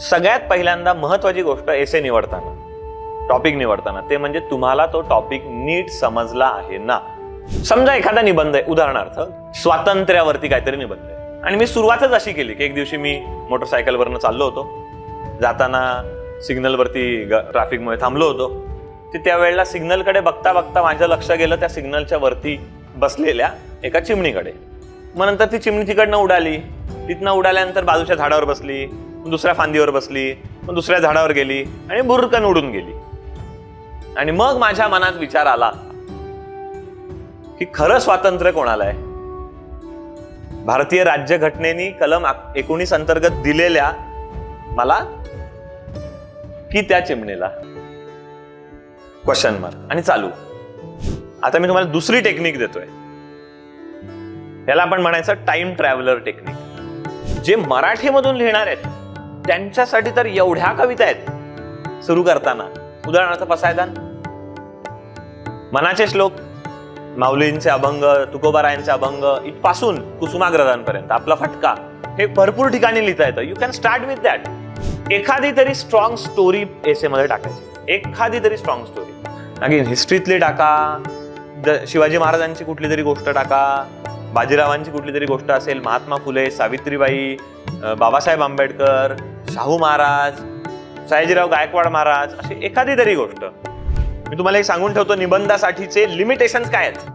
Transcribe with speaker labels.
Speaker 1: सगळ्यात पहिल्यांदा महत्त्वाची गोष्ट एसे निवडताना टॉपिक निवडताना ते म्हणजे तुम्हाला तो टॉपिक नीट समजला आहे ना? समजा एखादा निबंध आहे उदाहरणार्थ स्वातंत्र्यावरती काहीतरी निबंध आहे. आणि मी सुरुवातच अशी केली की एक दिवशी मी मोटरसायकलवरनं चाललो होतो. जाताना सिग्नलवरती ट्रॅफिकमुळे थांबलो होतो. ते त्यावेळेला सिग्नलकडे बघता बघता माझं लक्ष गेलं त्या सिग्नलच्या वरती बसलेल्या एका चिमणीकडे. मग नंतर ती चिमणी तिकडनं उडाली. तिथनं उडाल्यानंतर बाजूच्या झाडावर बसली. दुसऱ्या फांदीवर बसली मग दुसऱ्या झाडावर गेली आणि बुरकन उडून गेली. आणि मग माझ्या मनात विचार आला की खरं स्वातंत्र्य कोणाला आहे? भारतीय राज्यघटनेनी कलम एकोणीस अंतर्गत दिलेल्या मला की त्या चिमणीला? क्वेश्चन मार्क आणि चालू. आता मी तुम्हाला दुसरी टेक्निक देतोय. याला आपण म्हणायचं टाइम ट्रॅव्हलर टेक्निक जे मराठीमधून लिहिणार आहेत त्यांच्यासाठी तर एवढ्या कविता आहेत. सुरू करताना. उदाहरणार्थ पसायदान. मनाचे श्लोक. माऊलींचे अभंग तुकोबारायांचे अभंग इथपासून कुसुमाग्रजांपर्यंत. आपला फटका. हे भरपूर ठिकाणी लिहिता येतं. You can start with that एखादी तरी स्ट्रॉंग स्टोरी एसेमध्ये टाकायची. एखादी तरी स्ट्रॉंग स्टोरी अगेन हिस्ट्रीतली टाका. शिवाजी महाराजांची कुठली तरी गोष्ट टाका. बाजीरावांची कुठली तरी गोष्ट असेल. महात्मा फुले सावित्रीबाई बाबासाहेब आंबेडकर शाहू महाराज सयाजीराव गायकवाड महाराज अशी एखादी तरी गोष्ट. मी तुम्हाला एक सांगून ठेवतो निबंधासाठीचे लिमिटेशन काय आहेत?